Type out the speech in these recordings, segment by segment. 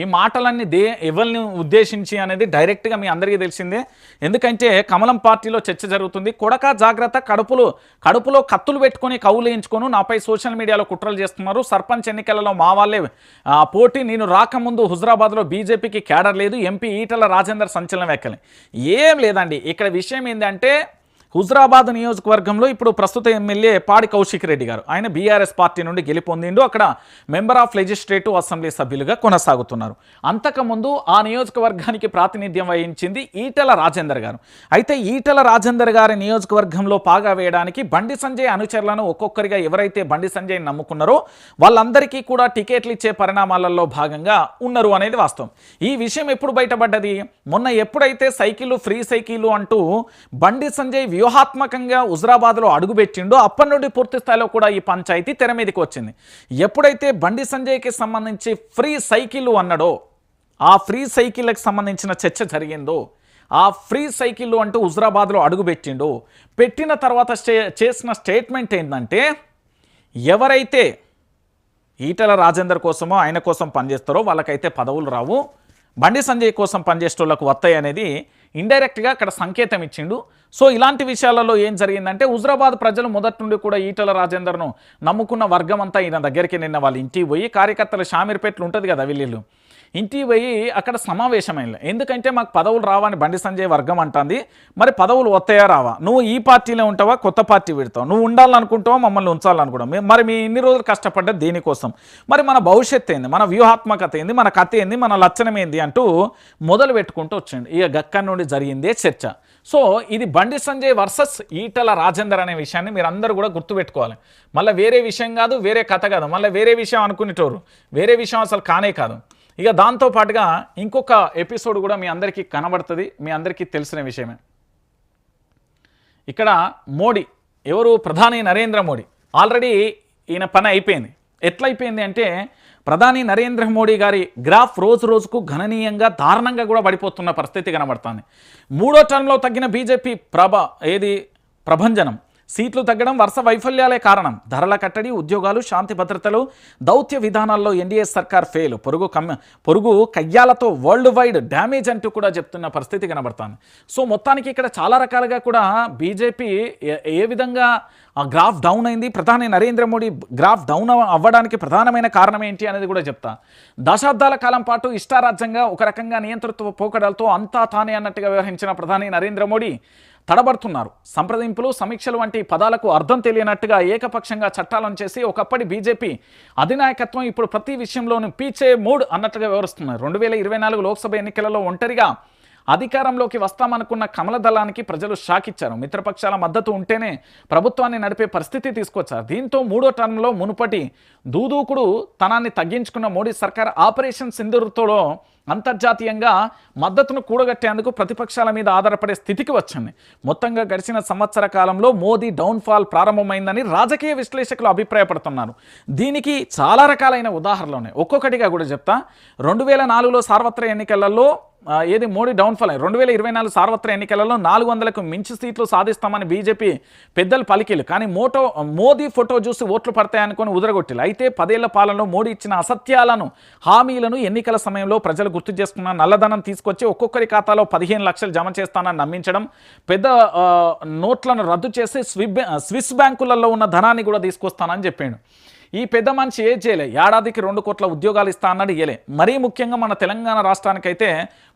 ఈ మాటలన్నీ దే ఎవరిని ఉద్దేశించి అనేది డైరెక్ట్గా మీ అందరికీ తెలిసిందే. ఎందుకంటే కమలం పార్టీలో చర్చ జరుగుతుంది. కొడక జాగ్రత్త కడుపులో కడుపులో కత్తులు పెట్టుకొని కౌలేయించుకొని నాపై సోషల్ మీడియాలో కుట్రలు చేస్తున్నారు. సర్పంచ్ ఎన్నికలలో మా వాళ్ళే పోటీ నేను రాకముందు హుజరాబాద్లో బీజేపీకి క్యాడర్ లేదు. ఎంపీ ఈటల రాజేందర్ సంచలన వ్యాఖ్యలు. ఏం లేదండి. ఇక్కడ విషయం ఏంటంటే హుజరాబాద్ నియోజకవర్గంలో ఇప్పుడు ప్రస్తుత ఎమ్మెల్యే పాడి కౌశిక్ రెడ్డి గారు. ఆయన బీఆర్ఎస్ పార్టీ నుండి గెలుపొందిండు. అక్కడ మెంబర్ ఆఫ్ లెజిస్లేటివ్ అసెంబ్లీ సభ్యులుగా కొనసాగుతున్నారు. అంతకుముందు ఆ నియోజకవర్గానికి ప్రాతినిధ్యం వహించింది ఈటల రాజేందర్ గారు. అయితే ఈటల రాజేందర్ గారి నియోజకవర్గంలో పాగా వేయడానికి బండి సంజయ్ అనుచరులను ఒక్కొక్కరిగా ఎవరైతే బండి సంజయ్ నమ్ముకున్నారో వాళ్ళందరికీ కూడా టికెట్లు ఇచ్చే పరిణామాలలో భాగంగా ఉన్నారు అనేది వాస్తవం. ఈ విషయం ఎప్పుడు బయటపడ్డది? మొన్న ఎప్పుడైతే సైకిల్ ఫ్రీ సైకిల్ అంటూ బండి సంజయ్ వ్యూహాత్మకంగా హుజరాబాద్లో అడుగుపెట్టిండో అప్పటి నుండి పూర్తి స్థాయిలో కూడా ఈ పంచాయతీ తెర మీదకి వచ్చింది. ఎప్పుడైతే బండి సంజయ్కి సంబంధించి ఫ్రీ సైకిల్ అన్నాడో ఆ ఫ్రీ సైకిళ్ళకి సంబంధించిన చర్చ జరిగిందో ఆ ఫ్రీ సైకిళ్ళు అంటూ హుజరాబాద్లో అడుగుపెట్టిండో పెట్టిన తర్వాత స్టే చేసిన స్టేట్మెంట్ ఏంటంటే ఎవరైతే ఈటల రాజేందర్ కోసమో ఆయన కోసం పనిచేస్తారో వాళ్ళకైతే పదవులు రావు. బండి సంజయ్ కోసం పనిచేసేటోళ్ళకు వస్తాయి అనేది ఇండైరెక్ట్గా అక్కడ సంకేతం ఇచ్చిండు. సో ఇలాంటి విషయాలలో ఏం జరిగిందంటే హుజరాబాద్ ప్రజలు మొదటి నుండి కూడా ఈటల రాజేందర్ను నమ్ముకున్న వర్గం అంతా ఈయన దగ్గరికి నిన్న వాళ్ళ ఇంటికి పోయి కార్యకర్తలు షామీర్పేటలు ఉంటుంది కదా వీళ్ళు ఇంటికి పోయి అక్కడ సమావేశమైంది. ఎందుకంటే మాకు పదవులు రావని బండి సంజయ్ వర్గం అంటుంది. మరి పదవులు వస్తాయా రావా? నువ్వు ఈ పార్టీలో ఉంటావా? కొత్త పార్టీ పెడతావు నువ్వు ఉండాలనుకుంటావా? మమ్మల్ని ఉంచాలనుకుంటావు? మరి మీ ఇన్ని రోజులు కష్టపడ్డా దీనికోసం? మరి మన భవిష్యత్ ఏంది? మన వ్యూహాత్మకత ఏంది? మన కథ ఏంది? మన లక్షణం ఏంది? అంటూ మొదలు పెట్టుకుంటూ వచ్చింది ఇక గక్క నుండి జరిగిందే చర్చ. సో ఇది బండి సంజయ్ వర్సెస్ ఈటల రాజేందర్ అనే విషయాన్ని మీరు అందరూ కూడా గుర్తుపెట్టుకోవాలి. మళ్ళీ వేరే విషయం కాదు వేరే కథ కాదు. మళ్ళీ వేరే విషయం అనుకునేటోరు. వేరే విషయం అసలు కానే కాదు. ఇక దాంతో పాటుగా ఇంకొక ఎపిసోడ్ కూడా మీ అందరికీ కనబడుతుంది మీ అందరికీ తెలిసిన విషయమే. ఇక్కడ మోడీ ఎవరు? ప్రధాని నరేంద్ర మోడీ. ఆల్రెడీ ఈయన పని అయిపోయింది. ఎట్లయిపోయింది అంటే ప్రధాని నరేంద్ర మోడీ గారి గ్రాఫ్ రోజు రోజుకు గణనీయంగా దారుణంగా కూడా పడిపోతున్న పరిస్థితి కనబడుతుంది. మూడో టర్మ్లో తగ్గిన బీజేపీ ప్రభ ఏది? ప్రభంజనం. సీట్లు తగ్గడం వరుస వైఫల్యాలే కారణం. ధరల కట్టడి ఉద్యోగాలు శాంతి భద్రతలు దౌత్య విధానాల్లో ఎన్డీఏ సర్కార్ ఫెయిల్. పొరుగు కమ్మ పొరుగు కయ్యాలతో వరల్డ్ వైడ్ డ్యామేజ్ అంటూ కూడా చెప్తున్న పరిస్థితి కనబడుతుంది. సో మొత్తానికి ఇక్కడ చాలా రకాలుగా కూడా బీజేపీ ఏ- ఏ విధంగా ఆ గ్రాఫ్ డౌన్ అయింది? ప్రధాని నరేంద్ర మోడీ గ్రాఫ్ డౌన్ అవ- అవ్వడానికి ప్రధానమైన కారణం ఏంటి అనేది కూడా చెప్తా. దశాబ్దాల కాలం పాటు ఇష్టారాజ్యంగా ఒక రకంగా నియంతృత్వ పోకడలతో అంతా తానే అన్నట్టుగా వ్యవహరించిన ప్రధాని నరేంద్ర మోడీ తడబడుతున్నారు. సంప్రదింపులు సమీక్షలు వంటి పదాలకు అర్థం తెలియనట్టుగా ఏకపక్షంగా చట్టాలను చేసి ఒకప్పటి బీజేపీ అధినాయకత్వం ఇప్పుడు ప్రతి విషయంలోనూ పీచే మూడ్ అన్నట్టుగా వివరిస్తున్నారు రెండు వేల ఇరవై నాలుగు లోక్సభ ఎన్నికలలో ఒంటరిగా అధికారంలోకి వస్తామనుకున్న కమల దళానికి ప్రజలు షాక్ ఇచ్చారు. మిత్రపక్షాల మద్దతు ఉంటేనే ప్రభుత్వాన్ని నడిపే పరిస్థితి తీసుకొచ్చారు. దీంతో మూడో టర్మ్లో మునుపటి దూదూకుడు తనాన్ని తగ్గించుకున్న మోడీ సర్కార్ ఆపరేషన్ సింధూర్తో అంతర్జాతీయంగా మద్దతును కూడగట్టేందుకు ప్రతిపక్షాల మీద ఆధారపడే స్థితికి వచ్చింది. మొత్తంగా గడిచిన సంవత్సర కాలంలో మోదీ డౌన్ఫాల్ ప్రారంభమైందని రాజకీయ విశ్లేషకులు అభిప్రాయపడుతున్నారు. దీనికి చాలా రకాలైన ఉదాహరణలు ఉన్నాయి. ఒక్కొక్కటిగా కూడా చెప్తా. రెండు వేల నాలుగులో సార్వత్రిక ఎన్నికలలో ఏది మోడీ డౌన్ఫాల్ అయ్యి రెండు వేల ఇరవై నాలుగు సార్వత్రిక ఎన్నికలలో నాలుగు వందలకు మించి సీట్లు సాధిస్తామని బీజేపీ పెద్దలు పలికిలు కానీ మోటో మోదీ ఫోటో చూసి ఓట్లు పడతాయనుకొని ఉదరగొట్టిలు అయితే పదేళ్ళ పాలనలో మోడీ ఇచ్చిన అసత్యాలను హామీలను ఎన్నికల సమయంలో ప్రజలు గుర్తు చేసుకున్న నల్లధనం తీసుకొచ్చి ఒక్కొక్కరి ఖాతాలో పదిహేను లక్షలు జమ చేస్తానని నమ్మించడం పెద్ద నోట్లను రద్దు చేసి స్విస్ స్విస్ బ్యాంకులలో ఉన్న ధనాన్ని కూడా తీసుకొస్తానని చెప్పాడు. ఈ పెద్ద మనిషి ఏం చేయలే? ఏడాదికి రెండు కోట్ల ఉద్యోగాలు ఇస్తా అన్నాడు ఇయ్యలే. మరీ ముఖ్యంగా మన తెలంగాణ రాష్ట్రానికైతే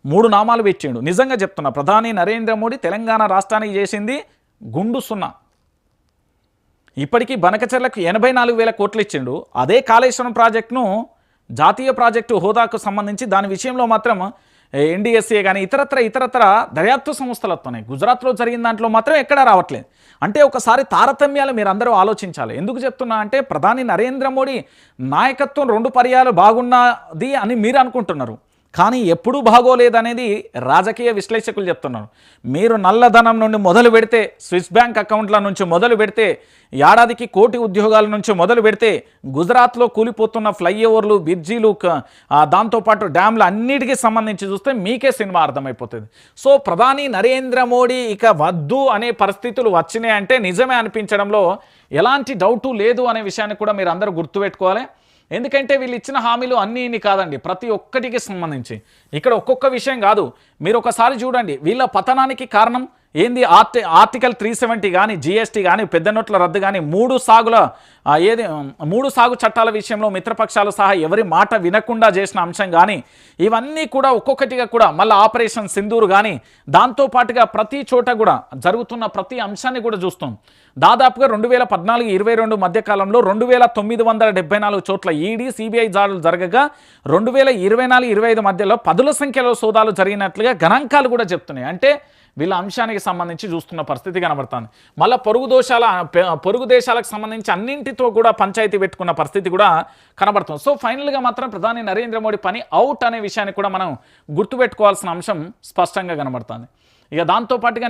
మూడు నామాలు పెట్టిండు. నిజంగా చెప్తున్నా ప్రధాని నరేంద్ర మోడీ తెలంగాణ రాష్ట్రానికి చేసింది గుండు సున్నా. ఇప్పటికీ బనకచెర్లకు ఎనభై నాలుగు వేల కోట్లు ఇచ్చిండు. అదే కాళేశ్వరం ప్రాజెక్టును జాతీయ ప్రాజెక్టు హోదాకు సంబంధించి దాని విషయంలో మాత్రం ఎన్డీఎస్ఏ కానీ ఇతరత్ర ఇతరత్ర దర్యాప్తు సంస్థలు వస్తున్నాయి గుజరాత్లో జరిగిన దాంట్లో మాత్రం ఎక్కడా రావట్లేదు. అంటే ఒకసారి తారతమ్యాలు మీరు అందరూ ఆలోచించాలి. ఎందుకు చెప్తున్నా అంటే ప్రధాని నరేంద్ర మోడీ నాయకత్వం రెండు పర్యాలు బాగున్నది అని మీరు అనుకుంటున్నారు. కానీ ఎప్పుడూ బాగోలేదనేది రాజకీయ విశ్లేషకులు చెప్తున్నారు. మీరు నల్లధనం నుండి మొదలు పెడితే స్విస్ బ్యాంక్ అకౌంట్ల నుంచి మొదలు పెడితే ఏడాదికి కోటి ఉద్యోగాల నుంచి మొదలు పెడితే గుజరాత్లో కూలిపోతున్న ఫ్లైఓవర్లు బ్రిడ్జీలు దాంతోపాటు డ్యామ్లు అన్నిటికీ సంబంధించి చూస్తే మీకే సినిమా అర్థమైపోతుంది. సో ప్రధాని నరేంద్ర మోడీ ఇక వద్దు అనే పరిస్థితులు వచ్చినాయంటే నిజమే అనిపించడంలో ఎలాంటి డౌటు లేదు అనే విషయాన్ని కూడా మీరు అందరూ గుర్తుపెట్టుకోవాలి. ఎందుకంటే వీళ్ళు ఇచ్చిన హామీలు అన్నీ ఇన్ని కాదండి ప్రతి ఒక్కటికి సంబంధించి. ఇక్కడ ఒక్కొక్క విషయం కాదు మీరు ఒకసారి చూడండి వీళ్ళ పతనానికి కారణం ఏంది ఆర్టి ఆర్టికల్ త్రీ సెవెంటీ కానీ జిఎస్టీ కానీ పెద్ద నోట్ల రద్దు కానీ మూడు సాగుల ఏది మూడు సాగు చట్టాల విషయంలో మిత్రపక్షాలు సహా ఎవరి మాట వినకుండా చేసిన అంశం కానీ ఇవన్నీ కూడా ఒక్కొక్కటిగా కూడా మళ్ళీ ఆపరేషన్ సింధూరు కానీ దాంతో పాటుగా ప్రతి చోట కూడా జరుగుతున్న ప్రతి అంశాన్ని కూడా చూస్తాం. దాదాపుగా రెండు వేల పద్నాలుగు ఇరవై రెండు మధ్యకాలంలో రెండు వేల తొమ్మిది వందల డెబ్బై నాలుగు చోట్ల ఈడీ సిబిఐ దాడులు జరగగా రెండు వేల ఇరవై నాలుగు ఇరవై ఐదు మధ్యలో పదుల సంఖ్యలో సోదాలు జరిగినట్లుగా గణాంకాలు కూడా చెప్తున్నాయి. అంటే వీళ్ళ అంశానికి సంబంధించి చూస్తున్న పరిస్థితి కనబడుతుంది. మళ్ళీ పొరుగు దోషాల పొరుగు దేశాలకు సంబంధించి అన్నింటితో కూడా పంచాయతీ పెట్టుకున్న పరిస్థితి కూడా కనబడుతుంది. సో ఫైనల్గా మాత్రం ప్రధాని నరేంద్ర మోడీ పని అవుట్ అనే విషయాన్ని కూడా మనం గుర్తుపెట్టుకోవాల్సిన అంశం స్పష్టంగా కనబడుతుంది. ఇక దాంతో పాటుగా